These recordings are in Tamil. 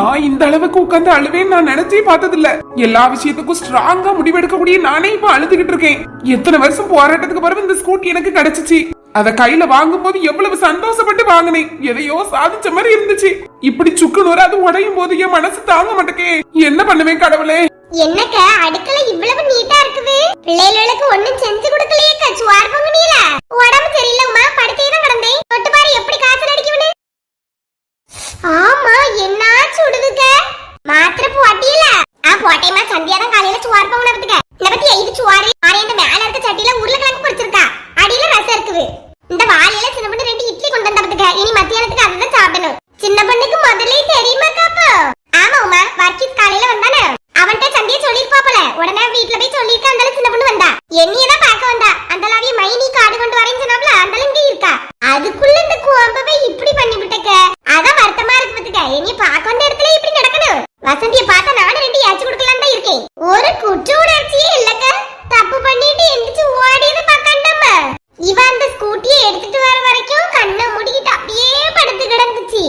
நான் இந்த அளவுக்கு உட்கார்ந்து அழுவேன்னு நான் நினைச்சே பார்த்ததில்ல. எல்லா விஷயத்துக்கும் ஸ்ட்ராங்கா முடிவெடுக்கக்கூடிய நானே இப்ப அழுதுகிட்டு இருக்கேன். எத்தனை வருஷம் போராட்டத்துக்கு பிறகு இந்த ஸ்கூட்டி எனக்கு கிடைச்சிச்சு. அத கையில வாங்கும் போது எவ்வளவு சந்தோஷப்பட்டு வாங்கினேன். எதையோ சாதிச்ச மாதிரி இருந்துச்சு. இப்படி சுக்கு நூறு அது உடையும் போது என் மனசு தாங்க மாட்டேக்கே. என்ன பண்ணுவேன் கடவுளே? என்னக்க அடுக்கல இவ்வளவு நீட்டா இருக்குது? பிள்ளைகளுக்கு ஒண்ணும் செஞ்சு கொடுக்கலையே கச்சுவார் நீல உடம்பு சரியில்லம்மா படுத்தே தான் கிடந்தேன். தொட்டு பாரு எப்படி காய்ச்சல் அடிக்குதுன்னு ஆமா என்ன சுடுதுக்க மாத்திர போட்டியல? ஆ போட்டேமா சந்தியா தான் காலையில சுவார் உணர்த்துக்க பத்துக்க இந்த பத்தி இது சுவாரு ஆரேண்ட மேல இருக்க சட்டியில உருளைக்கிழங்கு பொரிச்சிருக்கா அடியில ரசம் இருக்குது இந்த வாழையில சின்ன பொண்ணு ரெண்டு இட்லி கொண்டு வந்த பத்துக்க இனி மத்தியானத்துக்கு அதுதான் சாப்பிடணும் சின்ன பொண்ணுக்கு முதல்ல தெரியுமா காப்பா ஆமா உமா வர்க்கீஸ் காலையில வந்தானே அவன்கிட்ட சந்தியா சொல்லிருப்பாப்பல உடனே வீட்ல போய் சொல்லிருக்க அந்த சின்ன பொண்ணு வந்தா என்னைய தான் பார்க்க வந்தா அந்த லாவிய மைனி காடு கொண்டு வரேன்னு சொன்னாப்ல அந்த இங்க இருக்கா அதுக்குள்ள இந்த கோம்பவை இப்படி பண்ணி விட்டக்க அதான் வருத்தமா இருக்கு பத்துக்க என்னைய பார்க்க வந்த இடத்துல இப்படி நடக்கணும் வசந்திய பார்த்தா நானும் ரெண்டு ஏச்சு கொடுக்கலாம் தான் இருக்கேன். ஒரு குற்ற உணர்ச்சியே இல்லக்க தப்பு பண்ணிட்டு எந்திரிச்சு ஓடியது பார்க்கண்டம்ம இவ அந்த ஸ்கூட்டியை எடுத்துட்டு வர வரைக்கும் கண்ணை மூடிக்கிட்டு அப்படியே படுத்து கிடந்துச்சு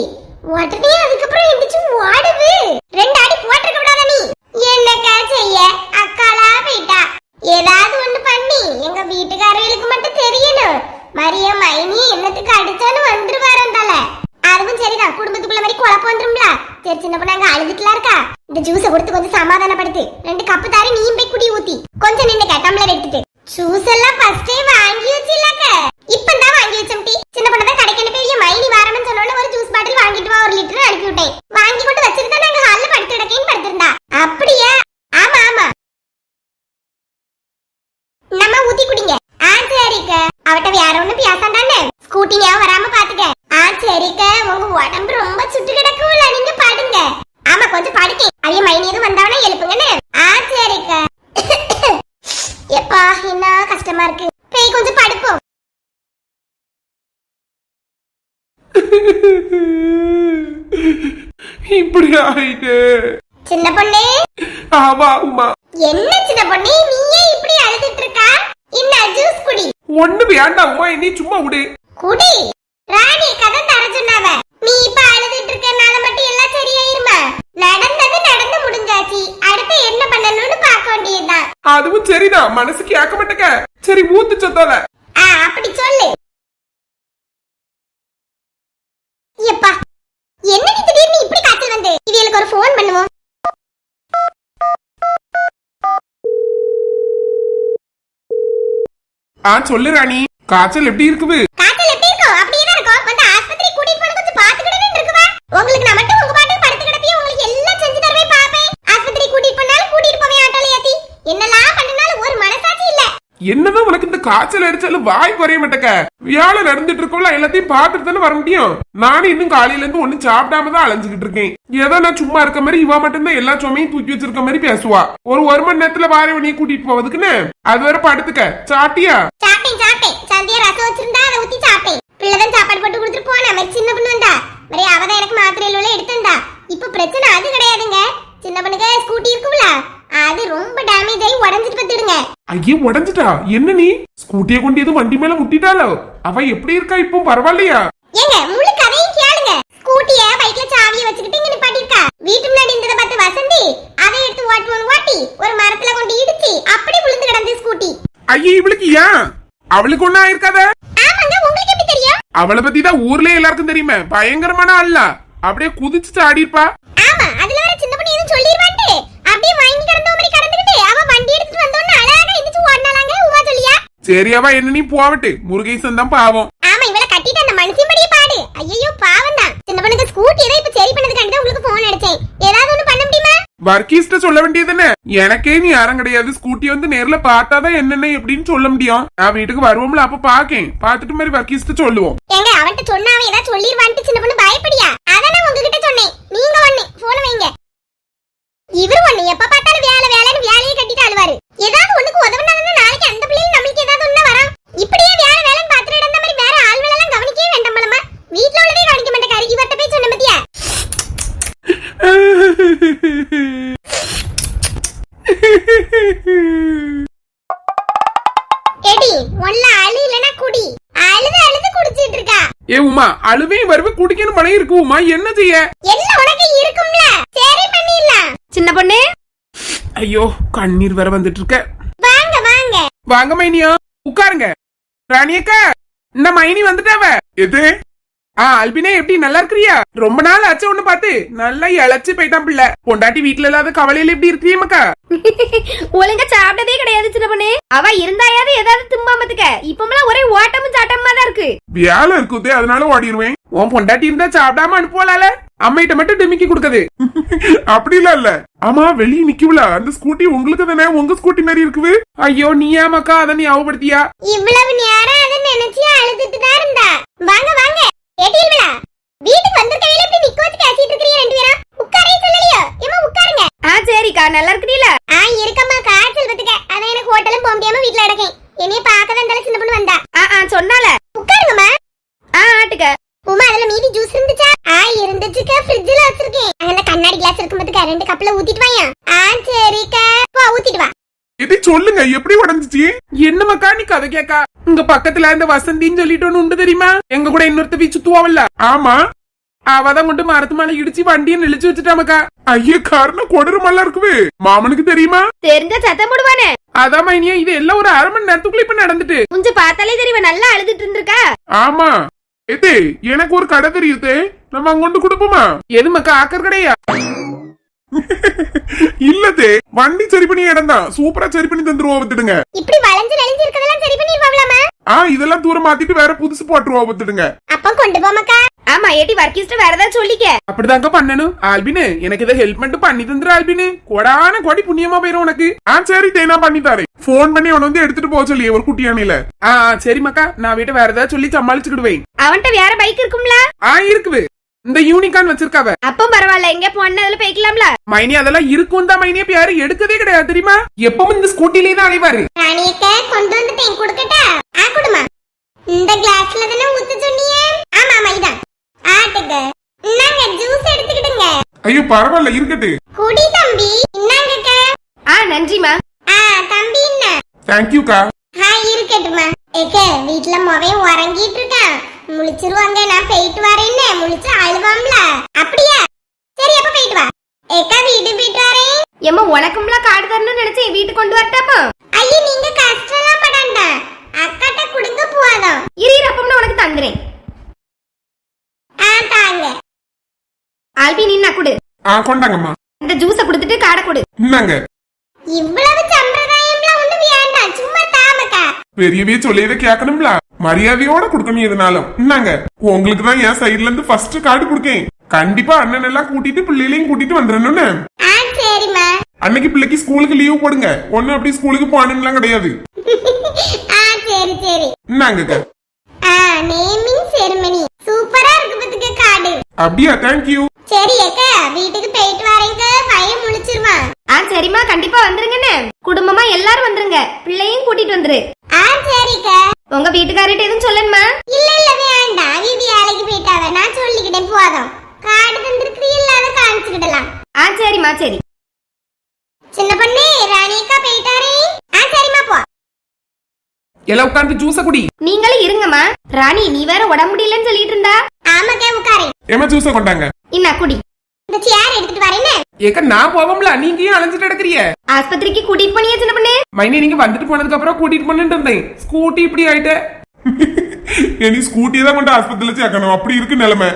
உடனே அதுக்கப்புறம் எந்திரிச்சு ஓடுது ரெண்டு அடி போட்டிருக்க கூடாதா நீ என்னக்கா செய்ய அக்காளா போயிட்டா ஏதாவது ஒண்ணு பண்ணி எங்க வீட்டுக்காரர்களுக்கு மட்டும் தெரியணும் மரிய மைனி என்னத்துக்கு அடிச்சான்னு வந்துருவாரு அந்தால அதுவும் சரிதான் குடும்பத்துக்குள்ள மாதிரி குழப்பம் வந்துரும்ல சரி சின்ன பொண்ணு இருக்கா? இந்த ஜூஸ கொடுத்து கொஞ்சம் சமாதானப்படுத்து. ரெண்டு கப்பு தாரி நீயும் போய் குடி ஊத்தி. கொஞ்சம் நின்னுக்க டம்ளர் எடுத்துட்டு. ஜூஸ் எல்லாம் ஃபர்ஸ்டே வாங்கி வச்சு இப்பதான் வாங்கி வச்சோம் டீ சின்ன பொண்ணு தான் கடைக்கு அனுப்பி "ஐயா, மைனி வரணும்னு சொன்னோன்னு ஒரு ஜூஸ் பாட்டில் வாங்கிட்டு வா ஒரு லிட்டர் அனுப்பி விட்டேன் வாங்கி கொண்டு வச்சிருந்தா நாங்க ஹால்ல படுத்து கிடக்கேன்னு படுத்திருந்தா அப்படியா ஆமா ஆமா நம்ம ஊத்தி குடிங்க ஆ சரிக்க அவட்ட வேற ஒண்ணு பேசாண்டானே ஸ்கூட்டி ஞாபகம் வராம பாத்துக்க ஆ சரிக்க உங்க உடம்பு ரொம்ப சுட்டு கிடக்கும்ல நீங்க பாடுங்க ஆமா கொஞ்சம் படுக்கே அவைய மைனி எதுவும் வந்தாவனா எழுப்புங்கன்னு ஆ சரிக்க எப்பா என்ன கஷ்டமா இருக்கு பேய் கொஞ்சம் படுப்போம் இப்படி ஆயிட்டு சின்ன பொண்ணு. ஆமா உமா. என்ன சின்ன பொண்ணு நீயே இப்படி அழுதுட்டு இருக்கா என்ன ஜூஸ் குடி. ஒண்ணு வேண்டாம் உமா நீ சும்மா விடு. குடி. ராணி கதை தர சொன்னாவ. நீ இப்ப அழுதுட்டு இருக்கனால மட்டும் எல்லாம் சரியாயிருமா? நடந்தது நடந்து முடிஞ்சாச்சு. அடுத்து என்ன பண்ணணும்னு பார்க்க வேண்டியதுதான். அதுவும் சரிதான். மனசு கேட்க மாட்டேக்க சரி ஊத்து சொத்தால ஆ அப்படி சொல்லு எப்பா என்னடி திடீர்னு இப்படி காய்ச்சல் வந்து இவங்களுக்கு ஒரு ஃபோன் பண்ணுவோம் ஆ சொல்லு ராணி. காய்ச்சல் எப்படி இருக்குது? காய்ச்சல் எப்படி இருக்கும் அப்படியே தான் இருக்கும் வந்து ஆஸ்பத்திரி கூட்டிட்டு போன கொஞ்சம் பாத்துக்கிட்டு இருக்குவா. உங்களுக்கு நான் மட்டும் உங்க பாட்டு படுத்து கிடப்பியும் உங்களுக்கு எல்லாம் செஞ்சு தரவே பாப்பேன் ஆஸ்பத்திரி கூட்டிட்டு போனாலும் கூட்டிட்டு போவேன் ஆட்டோல ஏத்தி. என்னெல்லாம் பண்ணினாலும் ஒரு மனசாட்சி இல்ல. என்னதான் உனக்கு காய்ச்சல் அடிச்சாலும் வாய் குறைய மாட்டேக்க வியாழ நடந்துட்டு இருக்கோம்ல எல்லாத்தையும் பார்த்துட்டு தானே வர முடியும். நானும் இன்னும் காலையில இருந்து ஒண்ணும் சாப்பிடாம தான் அலைஞ்சுக்கிட்டு இருக்கேன். ஏதோ நான் சும்மா இருக்க மாதிரி இவ மட்டும்தான் எல்லா சுமையும் தூக்கி வச்சிருக்க மாதிரி பேசுவா. ஒரு ஒரு மணி நேரத்துல வாரவணியை கூட்டிட்டு போவதுக்குன்னு? அது வரை படுத்துக்க. சாட்டியா சாப்பிட்டேன் சாப்பிட்டேன். சந்தியா ரசம் வச்சிருந்தா அதை ஊத்தி சாப்பிட்டேன். பிள்ளைதான் சாப்பாடு போட்டு கொடுத்துட்டு போனா. மாதிரி சின்ன பொண்ணு வந்தா. மாதிரி அவதான் எனக்கு மாத்திரையில எடுத்திருந்தா இப்ப பிரச்சனை அது கிடையாதுங்க. சின்ன பொண்ணுக்கு ஸ்கூட்டி அது ரொம்ப டேமேஜ் ஆகி உடஞ்சிட்டு பத்துடுங்க ஐயே உடஞ்சிட்டா? என்ன நீ? ஸ்கூட்டியை கொண்டு எதுவும் வண்டி மேல முட்டிட்டாளோ? அவ எப்படி இருக்கா இப்போ? பரவாயில்லையா? ஏங்க முழு கதையும் கேளுங்க. ஸ்கூட்டிய பைக்ல சாவியை வச்சுக்கிட்டு இங்க நிப்பாட்டிருக்கா வீட்டு முன்னாடி இருந்ததை பார்த்து வசந்தி அதை எடுத்து ஓட்டுவோம் ஓட்டி ஒரு மரத்துல கொண்டு இடிச்சு அப்படி விழுந்து கிடந்து ஸ்கூட்டி. ஐயே இவளுக்கு ஏன்? அவளுக்கு ஒண்ணும் ஆயிருக்காத? ஆமாங்க உங்களுக்கு எப்படி தெரியும்? அவளை பத்தி தான் ஊர்லயே எல்லாருக்கும் தெரியுமே. பயங்கரமான ஆள்ல. அப்படியே குதிச்சு ஆடி இருப்பா ஆமா அதுல வர சின்ன பொண்ணு எதுவும் சொல்லிருவான்ட்டு அப்படியே மயங்கி கிடந்த மாதிரி கடந்துக்கிட்டு அவ வண்டி எடுத்துட்டு வந்தோன்னு அழகா எந்திரிச்சு ஓடினாலாங்க உமா சொல்லியா சரி அவ என்ன நீ போவட்டு. முருகேசன் தான் பாவம். ஆமா இவள கட்டிட்டு அந்த மனுஷன்படியே பாடு. ஐயோ பாவம் தான். சின்ன பொண்ணுக்கு ஸ்கூட்டி ஏதோ இப்ப சரி பண்ணதுக்காண்டி தான் உங்களுக்கு போன் அடிச்சேன். ஏதாவது ஒண்ணு பண்ண முடியுமா? வர்க்கீஸ்ட சொல்ல வேண்டியதுன்னு எனக்கே நீ யாரும் கிடையாது. ஸ்கூட்டி வந்து நேர்ல பார்த்தாதான் என்னென்ன எப்படின்னு சொல்ல முடியும். நான் வீட்டுக்கு வருவோம்ல அப்ப பாக்கேன் பாத்துட்டு மாதிரி வர்க்கீஸ்ட சொல்லுவோம். ஏங்க அவன்கிட்ட சொன்னா அவன் ஏதாவது சொல்லிருவான்ட்டு சின்ன பொண்ணு பயப்படியா? அதான் உங்ககிட்ட சொன்னேன். நீங்க ஒண்ணு. போன் வைங்க. இவரு ஒண்ணு. எப்ப பார்த்தாலும் வேலை வேலைன்னு வேலையை கட்டிட்டு அழுவாரு. ஏதாவது ஒண்ணுக்கு உதவுனாங்கன்னா நாளைக்கு அந்த பிள்ளைங்க நம்மளுக்கு இப்படியே வேலை வேலைன்னு பார்த்துட்டு இருந்த மாதிரி வேற ஆள் வேலை எல்லாம் கவனிக்கவே வேண்டாம் போலமா வீட்டுல உள்ளதே கவனிக்க மாட்டேன் இவர்கிட்ட போய் சொன்ன பத்தியா? எடி ஒல்ல அழு இல்லனா குடி. அழுது அழுது குடிச்சிட்டு இருக்கா. ஏ உமா அழுவே வருவே குடிக்கணும் பழைய இருக்கு உமா என்ன செய்ய? எல்லாம் உனக்கு இருக்கும்ல. சின்ன பொண்ணு. ஐயோ கண்ணீர் வேற வந்துட்டு இருக்க. வாங்க வாங்க. வாங்க மைனியா. உட்காருங்க. ராணியக்கா இந்த மைனி வந்துட்டாவ. எது? ஆ அல்பினே எப்படி நல்லா இருக்கிறியா? ரொம்ப நாள் ஆச்சு ஒண்ணு பார்த்து. நல்லா இழைச்சு போயிட்டான் பிள்ளை. பொண்டாட்டி வீட்டுல இல்லாத கவலையில எப்படி இருக்கிறியமாக்கா? ஒழுங்கா சாப்பிட்டதே கிடையாது சின்ன பொண்ணு அவ இருந்தாயாவது ஏதாவது திம்பாமத்துக்க இப்பமெல்லாம் ஒரே ஓட்டமும் சாட்டமா தான் இருக்கு. வேலை இருக்குதே அதனால ஓடிடுவேன் உன் பொண்டாட்டி இருந்தா சாப்பிடாம அனுப்புவாளால? அம்மையிட்ட மட்டும் டிமிக்கி கொடுக்குது அப்படிலாம் இல்ல. ஆமா வெளியே நிக்கல அந்த ஸ்கூட்டி உங்களுக்கு தானே? உங்க ஸ்கூட்டி மாதிரி இருக்குது. ஐயோ நீ ஏமாக்கா அதை ஞாபகப்படுத்தியா இவ்வளவு நேரம் அதை நினைச்சு அழுதுட்டு தான் இருந்தா. வாங்க வாங்க. ஏட்டியல்வலா வீட்டுக்கு வந்திருக்கையில இப்படி நிக்க வச்சு பேசிட்டு இருக்கீங்க ரெண்டு பேரும் உட்காரே சொல்லலையோ? ஏமா உட்காருங்க. ஆ சரிக்கா. நல்லா இருக்கிறீல? ஆ இருக்கம்மா. காய்ச்சல் பத்துக்க அதான் எனக்கு ஹோட்டலும் போக முடியாம வீட்டுல அடக்கேன் என்னைய பார்க்க தான் சின்ன பொண்ணு வந்தா. ஆ ஆ சொன்னால. உட்காருங்கம்மா. ஆ ஆட்டுக்க. உமா அதுல மீதி ஜூஸ் இருந்துச்சா? ஆ இருந்துச்சுக்கா ஃப்ரிட்ஜ்ல வச்சிருக்கேன். அங்க கண்ணாடி கிளாஸ் இருக்கும் பத்துக்க ரெண்டு கப்ல ஊத்திட்டு வாயா. ஆ சரிக்கா. போ ஊத்திட்டு வா. இது சொல்லுங்க எப்படி உடஞ்சிச்சு? என்ன மக்கா நீ கதை கேக்கா? இங்க பக்கத்துல இந்த வசந்தின்னு சொல்லிட்டு ஒண்ணு உண்டு தெரியுமா? எங்க கூட இன்னொருத்தவி சுத்துவாவல்ல ஆமா. அவதான் கொண்டு மரத்து மேல இடிச்சு வண்டியை நெளிச்சு வச்சுட்டாமக்கா. ஐயோ காரணம் கொடருமல்ல இருக்குவே. மாமனுக்கு தெரியுமா? தெரிஞ்ச சத்தம் போடுவானே. அதான் மைனியா இது எல்லாம் ஒரு அரை மணி நேரத்துக்குள்ள இப்ப நடந்துட்டு. கொஞ்சம் பார்த்தாலே தெரியும் நல்லா அழுதுட்டு இருந்திருக்கா. ஆமா. எதே எனக்கு ஒரு கடை தெரியுது? நம்ம அங்கொண்டு கொடுப்போமா? எது மக்கா ஆக்கர் கடையா? இல்லதே வண்டி சரி பண்ணி இடம் தான். சூப்பரா சரி பண்ணி தந்துருவோம் வித்துடுங்க இப்படி வளைஞ்சு நெளிஞ்சு இருக்கதெல்லாம் சரி பண்ணிடுவாங்களாமா ஆ இதெல்லாம் தூரம் மாத்திட்டு வேற புதுசு போட்டுருவோம் வித்துடுங்க அப்ப கொண்டு போமாக்கா ஆமா ஏட்டி வர்க்கிஸ்ட் வேற ஏதாவது சொல்லிக்க. அப்படிதாங்க பண்ணணும். ஆல்பினு எனக்கு இதை ஹெல்ப் மட்டும் பண்ணி தந்துரு ஆல்பினு. கொடான கொடி புண்ணியமா போயிரும் உனக்கு. ஆ சரி தேனா பண்ணி தரேன். போன் பண்ணி அவனை வந்து எடுத்துட்டு போக சொல்லி ஒரு குட்டியானையில ஆ சரி மக்கா நான் வீட்டை வேற ஏதாவது சொல்லி சமாளிச்சுக்கிடுவேன். அவன்கிட்ட வேற பைக் இருக்கும்ல? ஆ இருக்குது. இந்த யூனிகான் வச்சிருக்காவ. அப்போ பரவாயில்ல எங்க போன அதுல போய்க்கலாம்ல? மைனி அதெல்லாம் இருக்கும் தான் மைனி இப்ப யாரும் எடுக்கவே கிடையாது தெரியுமா? எப்பவும் இந்த ஸ்கூட்டிலே தான் அலைவாரு. ராணியக்க கொண்டு வந்துட்டேன் கொடுக்கட்டா? ஆ குடுமா. இந்த கிளாஸ்ல தானே ஊத்த சொன்னீங்க ஆமா இதான் ஆட்டுங்க ஜூஸ் எடுத்துக்கிடுங்க. ஐயோ பரவாயில்ல இருக்கட்டு. குடி தம்பி இன்னாங்கக்க ஆ நன்றிமா ஆ தம்பி என்ன? தேங்க்யூக்கா ஆ இருக்கட்டுமா ஏக்க வீட்ல மொவையும் உறங்கிட்டு இருக்கான். முழிச்சிருவாங்க நான் போயிட்டு வரேன்னு. முழிச்சு அழுவாம்ல. அப்படியா? சரி அப்ப போயிட்டு வா. ஏக்கா வீடு போயிட்டு வரேன். ஏம்மா உனக்கும்லாம் காடு தரணும்னு நினைச்சேன் வீட்டுக்கு கொண்டு வரட்டாப்பா ஐயோ நீங்க கஷ்டம்லாம் படாண்டா. அக்காட்ட கொடுங்க போதும் இரு இரு, அப்பம்னா உனக்கு தந்துறேன். தாங்க ஆல்பி நீ நான் கொடு. ஆ கொண்டாங்கம்மா. இந்த ஜூஸை கொடுத்துட்டு காடை கொடு. இந்தாங்க. இவ்வளவு சம்பிரதாயம்லாம் ஒண்ணும் வேண்டாம். சும்மா தாமக்கா. பெரியவே சொல்லியதை கேட்கணும்ல. மரியாதையோட கொடுக்கணும் எதுனாலும். இந்தாங்க. உங்களுக்கு தான் என் சைடுல இருந்து ஃபர்ஸ்ட் கார்டு கொடுக்கேன். கண்டிப்பா அண்ணன் எல்லாம் கூட்டிட்டு பிள்ளைகளையும் கூட்டிட்டு வந்துடணும்னு. ஆ சரிம்மா. அன்னைக்கு பிள்ளைக்கு ஸ்கூலுக்கு லீவ் போடுங்க. ஒண்ணு அப்படி ஸ்கூலுக்கு போகணும்லாம் கிடையாது. ஆ சரி சரி. இந்தாங்க நேமிங் செரிமனி சூப்பரா இருக்கு பத்துக்கு காடு அப்படியா தேங்க்யூ சரி அக்கா வீட்டுக்கு போயிட்டு வரேங்க. பையன் முழிச்சிருவான். ஆ சரிம்மா கண்டிப்பா வந்துருங்கன்னு குடும்பமா எல்லாரும் வந்துருங்க. பிள்ளையும் கூட்டிட்டு வந்துரு. ஆ சரிக்கா. உங்க வீட்டுக்காரர்கிட்ட எதுவும் சொல்லணுமா? இல்ல இல்ல வேண்டாம். வீடு வேலைக்கு போயிட்டாவ நான் சொல்லிக்கிட்டேன் போதும். காடு தந்திருக்கிறீல்ல அதை காமிச்சுக்கிடலாம். ஆ சரிம்மா சரி. சின்ன பொண்ணு ராணியக்கா போயிட்டாரே. ஆ சரிம்மா போ. எல்லாம் உட்காந்து ஜூஸ குடி. நீங்களும் இருங்கம்மா. ராணி நீ வேற உடம்பு முடியலன்னு சொல்லிட்டு இருந்தா? ஆமாக்கா உட்காரேன் ஏமா ஜூஸ கொண்டாங்க? இன்னா குடி. இந்த சேர் எடுத்துட்டு வரேன்னு ஏக்க நான் போவோம்ல நீங்க ஏன் அலைஞ்சிட்டு எடுக்கிறிய ஆஸ்பத்திரிக்கு கூட்டிட்டு போனியா சின்ன பொண்ணு? மைனி நீங்க வந்துட்டு போனதுக்கு அப்புறம் கூட்டிட்டு போன்னு இருந்தேன். ஸ்கூட்டி இப்படி ஆயிட்ட. இனி ஸ்கூட்டியை தான் கொண்டு ஆஸ்பத்திரியில சேர்க்கணும். அப்படி இருக்கு நிலைமை.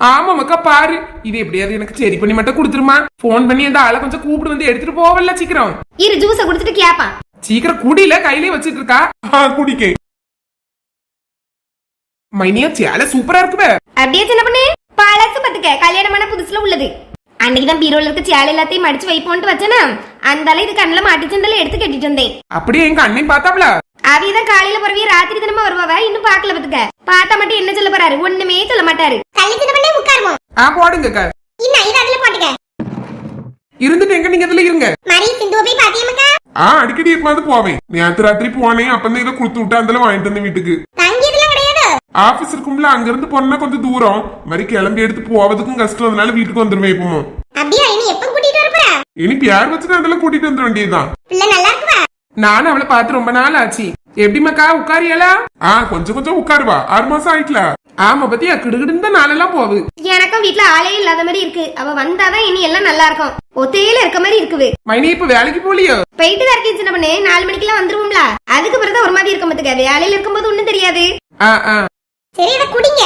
ஆமா மக்கா பாரு. இது எப்படியாவது எனக்கு சரி பண்ணி மட்டும் கொடுத்துருமா? போன் பண்ணி அந்த ஆளை கொஞ்சம் கூப்பிட்டு வந்து எடுத்துட்டு போவல்ல சீக்கிரம். இரு ஜூஸை குடிச்சிட்டு கேப்பான் சீக்கிரம் குடியில கையிலே வச்சிட்டு இருக்கா? குடிக்க மைனியா சேலை சூப்பரா இருக்குவே அப்படியே சின்ன பொண்ணு பழசு பத்துக்க கல்யாணமான புதுசுல உள்ளது அன்னைக்கு தான் பீரோல இருக்க சேலை எல்லாத்தையும் மடிச்சு வைப்போன்ட்டு வச்சேனா அந்த இது கண்ணில் மாட்டிச்சந்தால எடுத்து கட்டிட்டு வந்தேன் அப்படியே எங்க அண்ணன் பார்த்தாப்ல அவியதான் காலையில பிறவி ராத்திரி தினமா வருவாவ இன்னும் பாக்கல பத்துக்க பார்த்தா மட்டும் என்ன சொல்ல போறாரு ஒண்ணுமே சொல்ல மாட்டாரு சின்ன பொண்ணே உட்காருவோம் ஆ போடுங்க இன்னும் இது அதுல போட்டுக்க இருந்துட்டு எங்க நீங்க இதுல இருங்க மரி சிந்துவை போய் பாத்தியமாக்கா ஆ அடிக்கடி எப்பமாவது போவேன் நேத்து ராத்திரி போனேன் அப்பதான் இதை கொடுத்து விட்டு அதுல வாங்கிட்டு வந்தேன் வீட்டுக்கு ஆபீஸ் இருக்கும்ல அங்க இருந்து போனா கொஞ்சம் தூரம். மாதிரி கிளம்பி எடுத்து போவதுக்கும் கஷ்டம். அதனால வீட்டுக்கு வந்துருவேன் இப்போ அப்படியா? இனி எப்ப கூட்டிட்டு வர போறா? இனி பியார் வச்சுட்டு அதெல்லாம் கூட்டிட்டு வந்துட வேண்டியதுதான். பிள்ளை நல்லா இருக்குவா? நானும் அவளை பார்த்து ரொம்ப நாள் ஆச்சு. எப்படி மக்கா உட்காரியலா? ஆ கொஞ்சம் கொஞ்சம் உட்காருவா. ஆறு மாசம் ஆயிட்டல. ஆமா பத்தியா? கிடுகிடுந்த நாளெல்லாம் போகுது. எனக்கும் வீட்ல ஆளே இல்லாத மாதிரி இருக்கு. அவ வந்தாதான் இனி எல்லாம் நல்லா இருக்கும். ஒத்தையில இருக்க மாதிரி இருக்குது. மைனி இப்ப வேலைக்கு போலியோ? போயிட்டு தான் இருக்கேன் சின்ன பொண்ணு நாலு மணிக்கெல்லாம் வந்துருவோம்ல. அதுக்கு பிறகு ஒரு மாதிரி இருக்க மாட்டுக்க வேலையில இருக்கும்போது ஒண்ணும் தெரியாது. ஆ ஆ. சரி இதை குடிங்க.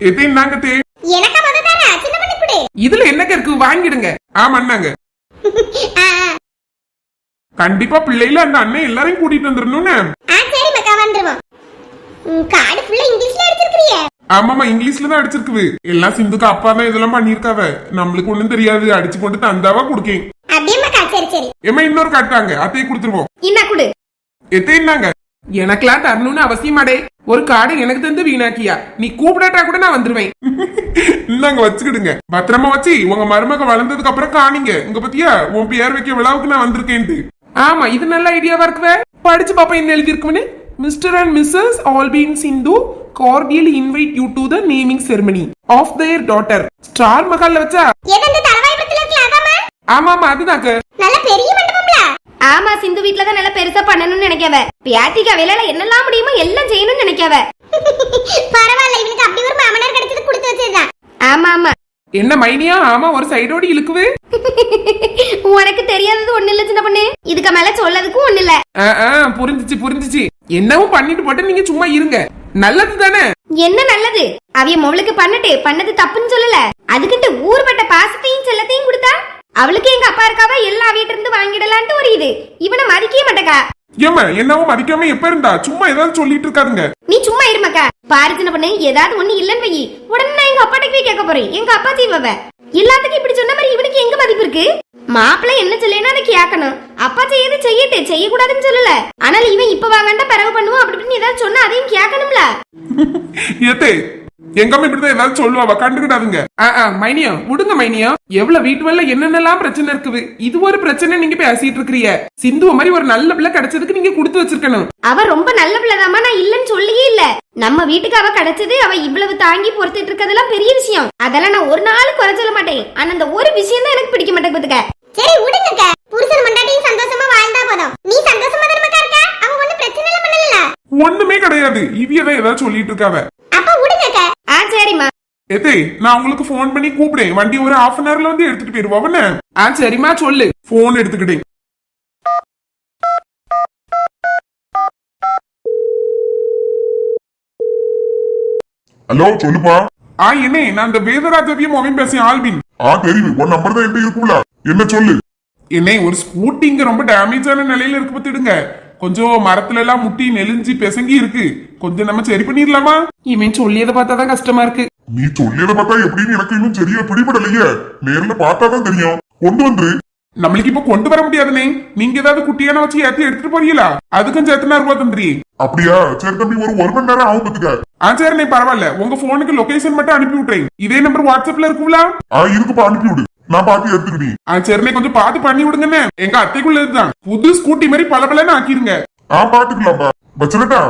எத்தே நாங்க தே. எனக்கா முத தாரா சின்ன பண்ணி குடு. இதுல என்னங்க இருக்கு? வாங்கிடுங்க. ஆமாண்ணாங்க ஆ, ஆ. கண்டிப்பா பிள்ளைல அந்த அண்ணன் எல்லாரையும் கூட்டிட்டு வந்துடணும்னு ஆ சரி மக்கா வந்துருவோம். ம், கார்டு ஃபுல்லா இங்கிலீஷ்ல அடிச்சிருக்கிறியே ஆமாமா இங்கிலீஷ்ல தான் அடிச்சிருக்குது எல்லாம் சிந்துக்கு அப்பா தான் இதெல்லாம் பண்ணிருக்காவ நம்மளுக்கு ஒண்ணும் தெரியாது. அடிச்சு போட்டு தந்தாவா குடுக்கேன். அப்படியே மக்கா சரி சரி. ஏமா இன்னொரு காட்டாங்க அத்தையை கொடுத்துருவோம். என்ன குடு. எனக்கெல்லாம் தரணும்னு அவசியமாடே. ஒரு காடை எனக்கு தந்து வீணாக்கியா. நீ கூப்பிடாட்டா கூட நான் வந்துருவேன். இந்தாங்க வச்சுக்கிடுங்க. பத்திரமா வச்சு உங்க மருமக வளர்ந்ததுக்கு அப்புறம் காணிங்க. இங்க பத்தியா உன் பேர் வைக்க விழாவுக்கு நான் வந்திருக்கேன்ட்டு. ஆமா இது நல்ல ஐடியாவா இருக்குவே. படிச்சு பாப்பா என்ன எழுதி இருக்குன்னு Mr and Mrs Albin Sindhu cordial invite you to the naming ceremony of their daughter star மஹால்ல வச்சா எது அந்த தலவாய்பத்துல இருக்கல அதாமா ஆமா ஆமா அதுதாக்க நல்ல பெரிய மண்டபம்ல. ஆமா சிந்து வீட்ல தான் நல்லா பெருசா பண்ணணும்னு நினைக்காவ. பியாத்திக்கா வேலையில என்னெல்லாம் முடியுமோ எல்லாம் செய்யணும்னு நினைக்காவ. பரவாயில்ல இவனுக்கு அப்படி ஒரு மாமனார் கிடைச்சது கொடுத்து வச்சதுதான் ஆமா ஆமா. என்ன மைனியா? ஆமா ஒரு சைடோடு இழுக்குவே உனக்கு தெரியாதது ஒண்ணு இல்ல சின்ன பொண்ணு. இதுக்கு மேல சொல்லதுக்கும் ஒண்ணு இல்ல. புரிஞ்சுச்சு புரிஞ்சுச்சு. என்னவும் பண்ணிட்டு போட்டு நீங்க சும்மா இருங்க. நல்லது தானே? என்ன நல்லது? அவிய மொவளுக்கு பண்ணட்டு பண்ணது தப்புன்னு சொல்லல. அதுக்கிட்ட ஊர்பட்ட பாசத்தையும் செல்லத்தையும் கொடுத்தா? அவளுக்கு எங்க அப்பா இருக்காவ? எல்லா வீட்டு இருந்து வாங்கிடலான்ட்டு ஒரு இது. இவனை மதிக்கவே மாட்டக்கா. ஏமா என்னவோ மதிக்காம எப்ப இருந்தா? சும்மா ஏதாவது சொல்லிட்டு இருக்காதுங்க. நீ சும்மா இருமக்கா. பாரு சின்ன பொண்ணு ஏதாவது ஒண்ணு இல்லன்னு வை. உடனே நான் எங்க அப்பாட்ட போய் கேட்க போறேன். எங்க அப்பா தீவவ எல்லாத்துக்கும் இப்படி சொன்ன மாதிரி இவனுக்கு எங்க மதிப்பு இருக்கு? மாப்பிள்ளை என்ன சொல்லேன்னா அதை கேட்கணும். அப்பா செய்யறது செய்யட்டு செய்யக்கூடாதுன்னு சொல்லல. ஆனால் இவன் இப்ப வாங்கண்டா பிறகு பண்ணுவோம் அப்படி இப்படின்னு ஏதாவது சொன்னா அதையும் கேட்கணும்ல. ஏத்தே எங்கம்மா இப்படிதான் ஏதாவது ஆ, ஆ, மைனியா விடுங்க மைனியா. எவ்வளவு வீட்டு மேல என்னென்னலாம் பிரச்சனை இருக்குது? இது ஒரு பிரச்சனை நீங்க பேசிட்டு இருக்கிறீங்க. சிந்து மாதிரி ஒரு நல்ல பிள்ளை கிடைச்சதுக்கு நீங்க கொடுத்து வச்சிருக்கணும். அவ ரொம்ப நல்ல பிள்ளைதாம்மா நான் இல்லன்னு சொல்லியே இல்ல. நம்ம வீட்டுக்கு அவ கிடைச்சது அவ இவ்வளவு தாங்கி பொறுத்துட்டு இருக்கதெல்லாம் பெரிய விஷயம். அதெல்லாம் நான் ஒரு நாள் குறை சொல்ல மாட்டேன். ஆனா அந்த ஒரு விஷயம் தான் எனக்கு பிடிக்க மாட்டேங்குதுக்க சரி விடுங்கக்க. புருஷன் மண்டாட்டியும் சந்தோஷமா வாழ்ந்தா போதும். நீ சந்தோஷமா தானே இருக்க? அவ ஒண்ணும் பிரச்சனை இல்ல பண்ணல ஒண்ணுமே கிடையாது. இவியதான் ஏதாவது சொல்லிட்டு இருக்காவ. ஏத்தே நான் உங்களுக்கு ஃபோன் பண்ணி கூப்பிடுறேன் வண்டி ஒரு ஹாஃப் அன் ஹவர்ல வந்து எடுத்துட்டு போயிருவாவன்னு ஆ சரிம்மா சொல்லு. போன் எடுத்துக்கிட்டேன் ஹலோ சொல்லுப்பா. ஆ என்ன நான் அந்த வேதராஜவியம் அவன் பேசிய ஆல்பின் ஆ தெரியுது. உன் நம்பர் தான் என்கிட்ட இருக்கும்ல. என்ன சொல்லு. என்ன ஒரு ஸ்கூட்டி இங்க ரொம்ப டேமேஜான நிலையில இருக்கு பத்துடுங்க கொஞ்சம் மரத்துல எல்லாம் முட்டி நெலிஞ்சு பிசங்கி இருக்கு. கொஞ்சம் நம்ம சரி பண்ணிடலாமா? இவன் சொல்லியதை பார்த்தா தான் கஷ்டமா இருக்கு. நீ சொல்லியதை பார்த்தா எப்படின்னு எனக்கு இன்னும் சரியா பிடிபடலையே. நேர்ல பார்த்தா தான் தெரியும். கொண்டு வந்துரு நம்மளுக்கு இப்ப கொண்டு வர முடியாதுனே. நீங்க ஏதாவது குட்டியான வச்சு ஏத்தி எடுத்துட்டு போறீங்களா? அதுக்கும் சேர்த்துனா ரூபா தந்துரி. அப்படியா? சரி தம்பி ஒரு ஒரு மணி நேரம் ஆகும் பத்துக்க. ஆ சரிண்ணே பரவாயில்ல. உங்க போனுக்கு லொகேஷன் மட்டும் அனுப்பி விட்டுறேன். இதே நம்பர் வாட்ஸ்அப்ல இருக்குங்களா ஆ இருக்குப்பா அனுப்பி விடு. நான் பார்த்து எடுத்துக்கிட்டேன் ஆ சரிண்ணே கொஞ்சம் பார்த்து பண்ணி விடுங்கண்ணே. எங்க அத்தைக்குள்ள இதுதான். புது ஸ்கூட்டி மாதிரி பல பலன்னு ஆக்கிருங்க ஆ பாத்துக்கலாம்ப்பா வச்சுலட்டா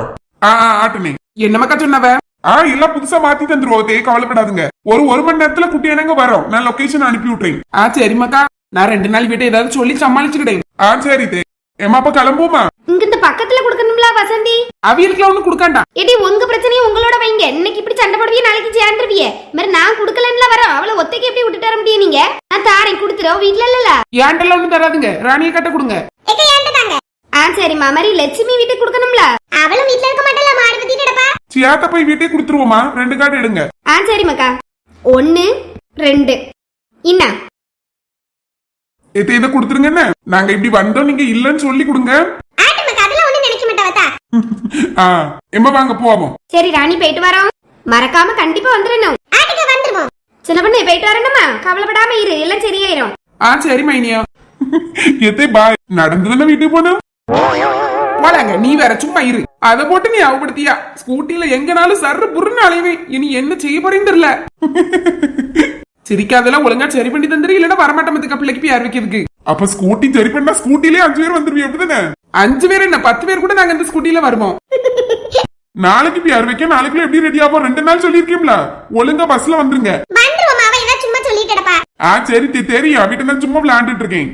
ஆ ஆ ஆட்டுனே என்னமக்கா சொன்னவ? ஆ எல்லாம் புதுசா மாத்தி தந்துருவோம் தே கவலைப்படாதுங்க. ஒரு ஒரு மணி நேரத்துல குட்டியானங்க வரோம். நான் லொகேஷன் அனுப்பி விட்டுறேன். ஆ சரிம்மாக்கா. நான் ரெண்டு நாள் வீட்டை ஏதாவது சொல்லி சமாளிச்சுக்கிட்டேன். ஆ சரி தே. ஏமா அப்ப கிளம்புவோமா? இங்க இந்த பக்கத்துல கொடுக்கணும்ல வசந்தி? அவியலுக்குலாம் ஒண்ணு கொடுக்காண்டா? எடி உங்க பிரச்சனையும் உங்களோட வைங்க. இன்னைக்கு இப்படி சண்டை போடுவிய நாளைக்கு சேர்ந்துருவிய. மாதிரி நான் குடுக்கலன்ல வரோம் அவளை ஒத்தைக்கு எப்படி விட்டுட்டு வர முடியும் நீங்க? நான் தாரேன் கொடுத்துரும் வீட்ல இல்லல ஏன்டெல்லாம் ஒண்ணு தராதுங்க. ராணியை கட்ட கொடுங்க. எக்க ஏன்ட்ட தாங்க? ஆ சரிம்மா மாதிரி லட்சுமி வீட்டுக்கு கொடுக்கணும்ல? அவளும் வீட்ல இருக்க மாட்டல மாடு பத்தி கிடப்பா. சியாத்த போய் வீட்டே கொடுத்துருவோமா? ரெண்டு கார்டு எடுங்க. ஆ சரிம்மாக்கா ஒன்னு ரெண்டு. என்ன இதை இதை கொடுத்துருங்கண்ணே நாங்க இப்படி வந்தோம் நீங்க இல்லன்னு சொல்லி கொடுங்க. ஆட்டு மக்கா அதெல்லாம் ஒண்ணும் நினைக்க மாட்டவதா ஆ எம்ம வாங்க போவோம். சரி ராணி போயிட்டு வரோம். மறக்காம கண்டிப்பா வந்துடணும் ஆட்டுக்க வந்துருவோம். சின்ன பண்ணு போயிட்டு வரணுமா? கவலைப்படாம இரு எல்லாம் சரியாயிரும். ஆ சரி மைனியா. எத்தே பாய் நடந்துதானே வீட்டுக்கு போனோம் போலாங்க நீ வேற சும்மா இரு. அத போட்டு நீ அவப்படுத்தியா? ஸ்கூட்டில எங்கனாலும் சர்ரு புருன்னு அலைவேன் இனி என்ன செய்ய போறேன்னு தெரியல. சிரிக்காதெல்லாம் ஒழுங்கா சரி பண்ணி தந்துரு இல்லன்னா வரமாட்டேன் மத்துக்க பிள்ளைக்கு பேர் வைக்கிறதுக்கு? அப்ப ஸ்கூட்டி சரி பண்ணா ஸ்கூட்டிலே அஞ்சு பேர் வந்துருவீங்க அப்படிதானே? அஞ்சு பேர் என்ன பத்து பேர் கூட நாங்க இந்த ஸ்கூட்டில வருவோம். நாளைக்கு பேர் வைக்க? நாளைக்குள்ள எப்படி ரெடி ஆகும் ரெண்டு நாள் சொல்லியிருக்கீங்களா ஒழுங்கா பஸ்ல வந்துருங்க. ஆ சரி தெரியும். வீட்டுல சும்மா விளையாண்டுட்டு இருக்கேன்.